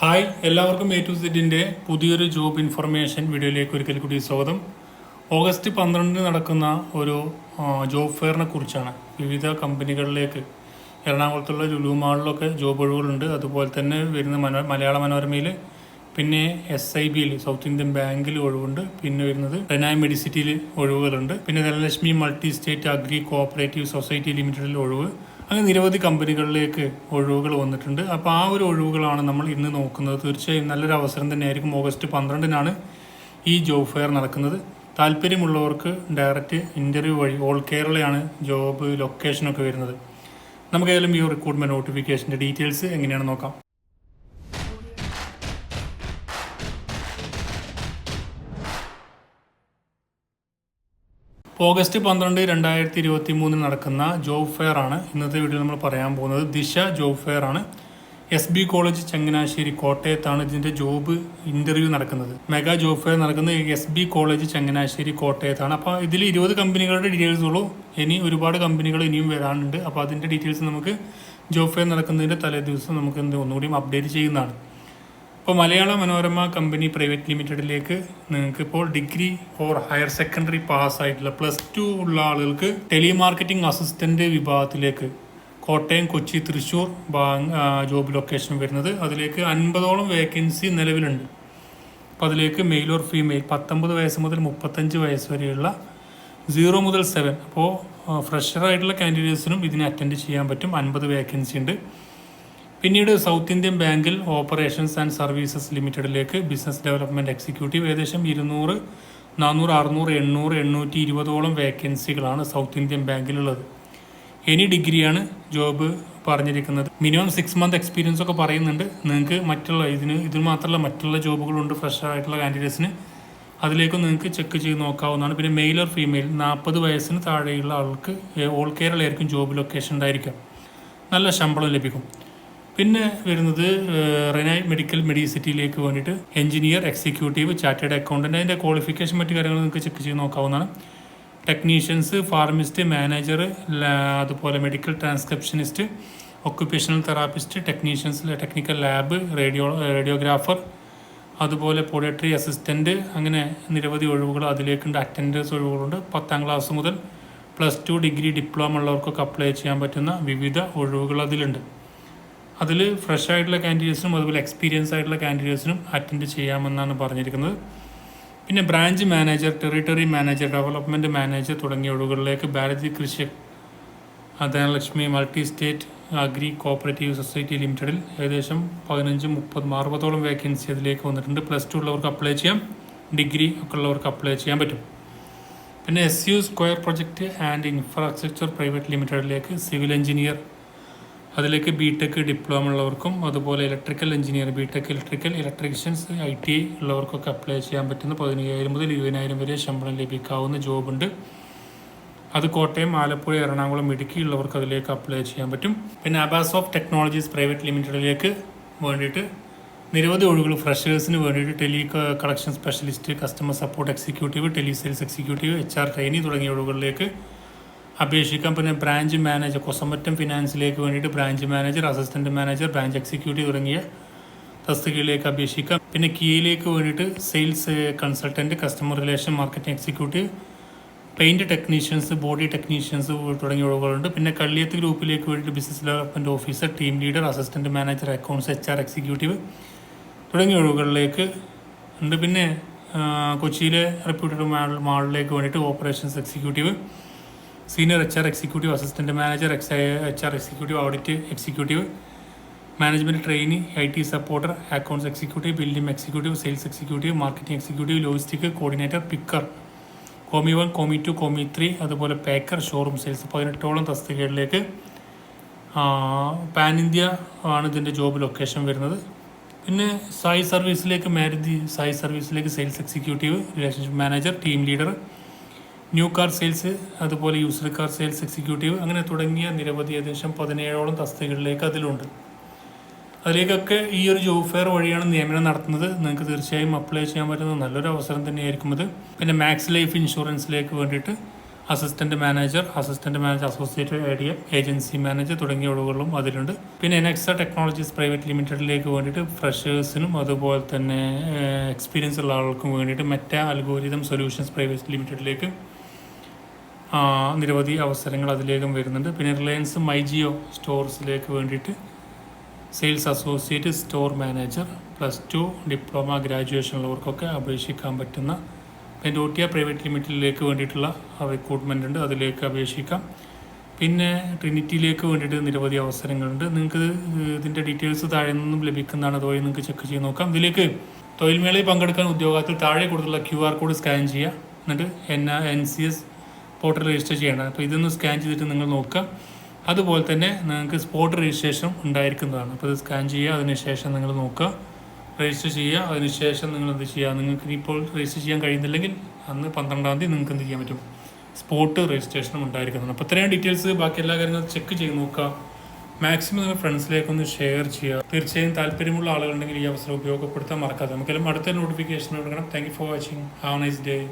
Hi എല്ലാവർക്കും A to സെറ്റിന്റെ പുതിയൊരു ജോബ് ഇൻഫർമേഷൻ വീഡിയോയിലേക്ക് ഒരിക്കൽ കൂടി സ്വാഗതം. ഓഗസ്റ്റ് പന്ത്രണ്ടിന് നടക്കുന്ന ഒരു ജോബ് ഫെയറിനെ കുറിച്ചാണ്. വിവിധ കമ്പനികളിലേക്ക് എറണാകുളത്തുള്ള ലുലു മാളിലൊക്കെ ജോബ് ഒഴിവുകളുണ്ട്. അതുപോലെ തന്നെ വരുന്ന മനോ മലയാള മനോരമയിൽ പിന്നെ എസ് ഐ ബിയിൽ സൗത്ത് ഇന്ത്യൻ ബാങ്കിൽ ഒഴിവുണ്ട്. പിന്നെ വരുന്നത് റെനായ് മെഡിസിറ്റിയിൽ ഒഴിവുകളുണ്ട്. പിന്നെ Dhanalakshmi multi state agri cooperative society ലിമിറ്റഡിൽ ഒഴിവ്. അങ്ങനെ നിരവധി കമ്പനികളിലേക്ക് ഒഴിവുകൾ വന്നിട്ടുണ്ട്. അപ്പോൾ ആ ഒരു ഒഴിവുകളാണ് നമ്മൾ ഇന്ന് നോക്കുന്നത്. തീർച്ചയായും നല്ലൊരു അവസരം തന്നെയായിരിക്കും. ഓഗസ്റ്റ് പന്ത്രണ്ടിനാണ് ഈ ജോബ് ഫെയർ നടക്കുന്നത്. താല്പര്യമുള്ളവർക്ക് ഡയറക്റ്റ് ഇന്റർവ്യൂ വഴി ഓൾ കേരളയാണ് ജോബ് ലൊക്കേഷനൊക്കെ വരുന്നത്. നമുക്ക് ഏതായാലും ഈ റിക്രൂട്ട്മെന്റ് നോട്ടിഫിക്കേഷന്റെ ഡീറ്റെയിൽസ് എങ്ങനെയാണ് നോക്കാം. ഓഗസ്റ്റ് പന്ത്രണ്ട് രണ്ടായിരത്തി ഇരുപത്തി മൂന്നിൽ നടക്കുന്ന ജോബ് ഫെയർ ആണ്. ഇന്നത്തെ വീഡിയോ നമ്മൾ പറയാൻ പോകുന്നത് ദിശ ജോബ് ഫെയർ ആണ്. എസ് ബി കോളേജ് ചങ്ങനാശ്ശേരി കോട്ടയത്താണ് ഇതിന്റെ ജോബ് ഇന്റർവ്യൂ നടക്കുന്നത്. മെഗാ ജോബ് ഫെയർ നടക്കുന്നത് എസ് ബി കോളേജ് ചങ്ങനാശ്ശേരി കോട്ടയത്താണ്. അപ്പോൾ ഇതിൽ ഇരുപത് കമ്പനികളുടെ ഡീറ്റെയിൽസ് ഉള്ളൂ. ഇനി ഒരുപാട് കമ്പനികൾ ഇനിയും വരാനുണ്ട്. അപ്പോൾ അതിന്റെ ഡീറ്റെയിൽസ് നമുക്ക് ജോബ് ഫെയർ നടക്കുന്നതിന്റെ തലേ ദിവസം നമുക്ക് എന്ത് ഒന്നുകൂടി അപ്ഡേറ്റ് ചെയ്യുന്നതാണ്. ഇപ്പോൾ മലയാള മനോരമ കമ്പനി പ്രൈവറ്റ് ലിമിറ്റഡിലേക്ക് നിങ്ങൾക്ക് ഇപ്പോൾ degree for higher secondary pass ആയിട്ടുള്ള പ്ലസ് ടു ഉള്ള ആളുകൾക്ക് ടെലിമാർക്കറ്റിംഗ് അസിസ്റ്റന്റ് വിഭാഗത്തിലേക്ക് കോട്ടയം കൊച്ചി തൃശ്ശൂർ ജോബ് ലൊക്കേഷൻ വരുന്നത്. അതിലേക്ക് അൻപതോളം വേക്കൻസി നിലവിലുണ്ട്. അപ്പോൾ അതിലേക്ക് മെയിൽ ഓർ ഫീമെയിൽ പത്തൊമ്പത് വയസ്സ് മുതൽ മുപ്പത്തഞ്ച് വയസ്സ് വരെയുള്ള സീറോ മുതൽ സെവൻ. അപ്പോൾ ഫ്രഷറായിട്ടുള്ള കാൻഡിഡേറ്റ്സിനും ഇതിനെ അറ്റൻഡ് ചെയ്യാൻ പറ്റും. അൻപത് വേക്കൻസി ഉണ്ട്. പിന്നീട് സൗത്ത് ഇന്ത്യൻ ബാങ്കിൽ ഓപ്പറേഷൻസ് ആൻഡ് സർവീസസ് ലിമിറ്റഡിലേക്ക് ബിസിനസ് ഡെവലപ്മെന്റ് എക്സിക്യൂട്ടീവ് ഏകദേശം ഇരുന്നൂറ് നാനൂറ് അറുന്നൂറ് എണ്ണൂറ് എണ്ണൂറ്റി ഇരുപതോളം വേക്കൻസികളാണ് സൗത്ത് ഇന്ത്യൻ ബാങ്കിലുള്ളത്. എനി ഡിഗ്രിയാണ് ജോബ് പറഞ്ഞിരിക്കുന്നത്. മിനിമം സിക്സ് മന്ത് എക്സ്പീരിയൻസ് ഒക്കെ പറയുന്നുണ്ട്. നിങ്ങൾക്ക് മറ്റുള്ള ഇതിന് ഇതിന് മാത്രമല്ല മറ്റുള്ള ജോബുകളുണ്ട് ഫ്രഷ് ആയിട്ടുള്ള കാൻഡിഡേറ്റ്സിന് അതിലേക്കും നിങ്ങൾക്ക് ചെക്ക് ചെയ്ത് നോക്കാവുന്നതാണ്. പിന്നെ മെയിൽ ഓർ ഫീമെയിൽ നാൽപ്പത് വയസ്സിന് താഴെയുള്ള ആൾക്ക് ഓൾ കേരളയായിരിക്കും ജോബ് ലൊക്കേഷൻ ഉണ്ടായിരിക്കാം നല്ല ശമ്പളം ലഭിക്കും. പിന്നെ വരുന്നത് റെനായ് മെഡിക്കൽ മെഡിസിറ്റിയിലേക്ക് വേണ്ടിയിട്ട് എഞ്ചിനീയർ എക്സിക്യൂട്ടീവ് ചാർട്ടേഡ് അക്കൗണ്ടന്റ് അതിന്റെ ക്വാളിഫിക്കേഷൻ മറ്റു കാര്യങ്ങൾ നിങ്ങൾക്ക് ചെക്ക് ചെയ്ത് നോക്കാവുന്നതാണ്. ടെക്നീഷ്യൻസ് ഫാർമിസ്റ്റ് മാനേജർ അതുപോലെ medical transcriptionist occupational therapist technicians technical lab radio radiographer അതുപോലെ പോഡിയട്രി അസിസ്റ്റന്റ് അങ്ങനെ നിരവധി ഒഴിവുകൾ അതിലേക്കുണ്ട്. അറ്റൻഡൻസ് ഒഴിവുകളുണ്ട്. പത്താം ക്ലാസ് മുതൽ പ്ലസ് ടു ഡിഗ്രി ഡിപ്ലോമ ഉള്ളവർക്കൊക്കെ അപ്ലൈ ചെയ്യാൻ പറ്റുന്ന വിവിധ ഒഴിവുകൾ അതിലുണ്ട്. അതിൽ ഫ്രഷ് ആയിട്ടുള്ള കാൻഡിഡേറ്റ്സിനും അതുപോലെ എക്സ്പീരിയൻസ് ആയിട്ടുള്ള കാൻഡിഡേറ്റ്സിനും അറ്റൻഡ് ചെയ്യാമെന്നാണ് പറഞ്ഞിരിക്കുന്നത്. പിന്നെ branch manager territory manager development manager തുടങ്ങിയ ഒഴിവുകളിലേക്ക് Bharathi Krishi Dhanalakshmi multi state agri cooperative society ലിമിറ്റഡിൽ ഏകദേശം പതിനഞ്ച് മുപ്പത് അറുപതോളം വേക്കൻസി അതിലേക്ക് വന്നിട്ടുണ്ട്. പ്ലസ് ടു ഉള്ളവർക്ക് അപ്ലൈ ചെയ്യാം. ഡിഗ്രി ഒക്കെ ഉള്ളവർക്ക് അപ്ലൈ ചെയ്യാൻ പറ്റും. പിന്നെ S U square project and infrastructure private ലിമിറ്റഡിലേക്ക് സിവിൽ എഞ്ചിനീയർ അതിലേക്ക് ബി ടെക് ഡിപ്ലോമ ഉള്ളവർക്കും അതുപോലെ electrical engineer B tech electrical electricians I T ഉള്ളവർക്കൊക്കെ apply ചെയ്യാൻ പറ്റുന്ന പതിനയ്യായിരം മുതൽ ഇരുപതിനായിരം വരെ ശമ്പളം ലഭിക്കാവുന്ന ജോബുണ്ട് അത് കോട്ടയം ആലപ്പുഴ എറണാകുളം ഇടുക്കി ഉള്ളവർക്ക് അതിലേക്ക് അപ്ലൈ ചെയ്യാൻ പറ്റും. പിന്നെ അബാസ് ഓഫ് ടെക്നോളജീസ് പ്രൈവറ്റ് ലിമിറ്റഡിലേക്ക് വേണ്ടിയിട്ട് നിരവധി ഒഴിവുകൾ ഫ്രഷേഴ്സിന് വേണ്ടിയിട്ട് tele collection specialist customer support executive tele sales executive H R trainee തുടങ്ങിയ ഒഴിവുകളിലേക്ക് അപേക്ഷിക്കാം പിന്നെ ബ്രാഞ്ച് മാനേജർ കൊസമറ്റം ഫിനാൻസിലേക്ക് വേണ്ടിയിട്ട് branch manager assistant manager branch executive തുടങ്ങിയ തസ്തികയിലേക്ക് അപേക്ഷിക്കാം. പിന്നെ കീയിലേക്ക് വേണ്ടിയിട്ട് sales consultant customer relation marketing executive paint technicians body technicians തുടങ്ങിയ ഒഴിവുകളുണ്ട് പിന്നെ കള്ളിയത്ത് ഗ്രൂപ്പിലേക്ക് വേണ്ടിയിട്ട് business development officer team leader assistant manager accounts H R executive തുടങ്ങിയ ഒഴിവുകളിലേക്ക് ഉണ്ട്. പിന്നെ കൊച്ചിയിലെ റെപ്യൂട്ടഡ് മാളിലേക്ക് വേണ്ടിയിട്ട് operations executive senior H R executive assistant manager X H R executive audit executive management trainee I T supporter accounts executive building executive sales executive marketing executive logistic coordinator picker commis one commis two commis three അതുപോലെ packer showroom sales പതിനെട്ടോളം തസ്തികകളിലേക്ക് pan India ആണ് ഇതിന്റെ job location വരുന്നത്. പിന്നെ സായി സർവീസിലേക്ക് Maruti Sai സർവീസിലേക്ക് sales executive relationship manager team leader new car sales അതുപോലെ used car sales executive അങ്ങനെ തുടങ്ങിയ നിരവധി ഏകദേശം പതിനേഴോളം തസ്തികകളിലേക്ക് അതിലുണ്ട്. അതിലേക്കൊക്കെ ഈ ഒരു ജോബ് ഫെയർ വഴിയാണ് നിയമനം നടത്തുന്നത്. നിങ്ങൾക്ക് തീർച്ചയായും അപ്ലൈ ചെയ്യാൻ പറ്റുന്ന നല്ലൊരു അവസരം തന്നെയായിരിക്കും അത്. പിന്നെ മാക്സ് ലൈഫ് ഇൻഷുറൻസിലേക്ക് വേണ്ടിയിട്ട് assistant manager assistant manager associate I D agency manager തുടങ്ങിയ ഒഴിവുകളും അതിലുണ്ട്. പിന്നെ എനക്സ ടെക്നോളജീസ് പ്രൈവറ്റ് ലിമിറ്റഡിലേക്ക് വേണ്ടിയിട്ട് ഫ്രഷേഴ്സിനും അതുപോലെ തന്നെ എക്സ്പീരിയൻസ് ഉള്ള ആൾക്കും വേണ്ടിയിട്ട് മെറ്റ അൽഗോരിതം സൊല്യൂഷൻസ് പ്രൈവറ്റ് ലിമിറ്റഡിലേക്ക് നിരവധി അവസരങ്ങൾ അതിലേക്കും വരുന്നുണ്ട്. പിന്നെ റിലയൻസ് മൈ ജിയോ സ്റ്റോർസിലേക്ക് വേണ്ടിയിട്ട് sales associate store manager plus two diploma graduation ഉള്ളവർക്കൊക്കെ അപേക്ഷിക്കാൻ പറ്റുന്ന ആർ പ്രൈവറ്റ് ലിമിറ്റഡിലേക്ക് വേണ്ടിയിട്ടുള്ള റിക്രൂട്ട്മെന്റ് ഉണ്ട്. അതിലേക്ക് അപേക്ഷിക്കാം. പിന്നെ ട്രിനിറ്റിയിലേക്ക് വേണ്ടിയിട്ട് നിരവധി അവസരങ്ങളുണ്ട്. നിങ്ങൾക്ക് ഇതിന്റെ ഡീറ്റെയിൽസ് താഴെ നിന്നും ലഭിക്കുന്നതാണ്. അതുവഴി നിങ്ങൾക്ക് ചെക്ക് ചെയ്ത് നോക്കാം. ഇതിലേക്ക് തൊഴിൽ മേളയിൽ പങ്കെടുക്കാൻ ഉദ്യോഗത്തിൽ താഴെ കൊടുത്തുള്ള ക്യു ആർ കോഡ് സ്കാൻ ചെയ്യുക. എന്നിട്ട് N N C S portal register ചെയ്യണം. അപ്പോൾ ഇതൊന്ന് സ്കാൻ ചെയ്തിട്ട് നിങ്ങൾ നോക്കുക. അതുപോലെ തന്നെ നിങ്ങൾക്ക് സ്പോട്ട് രജിസ്ട്രേഷൻ ഉണ്ടായിരിക്കുന്നതാണ്. അപ്പോൾ ഇത് സ്കാൻ ചെയ്യുക അതിനുശേഷം നിങ്ങൾ നോക്കുക. രജിസ്റ്റർ ചെയ്യുക അതിനുശേഷം നിങ്ങൾ എന്ത് ചെയ്യുക? നിങ്ങൾക്ക് ഇപ്പോൾ രജിസ്റ്റർ ചെയ്യാൻ കഴിയുന്നില്ലെങ്കിൽ അന്ന് പന്ത്രണ്ടാം തീയതി നിങ്ങൾക്ക് എന്ത് ചെയ്യാൻ പറ്റും? സ്പോട്ട് രജിസ്ട്രേഷനും ഉണ്ടായിരിക്കുന്നതാണ്. അപ്പോൾ ഇത്രയും ഡീറ്റെയിൽസ് ബാക്കി എല്ലാ കാര്യങ്ങളും ചെക്ക് ചെയ്ത് നോക്കുക. മാക്സിമം നിങ്ങൾ ഫ്രണ്ട്സിലേക്കൊന്ന് ഷെയർ ചെയ്യുക. തീർച്ചയായും താല്പര്യമുള്ള ആളുകളുണ്ടെങ്കിൽ ഈ അവസരം ഉപയോഗപ്പെടുത്താൻ മറക്കാതെ. നമുക്കെല്ലാം അടുത്ത നോട്ടിഫിക്കേഷൻ കൊടുക്കണം thank you for watching have nice day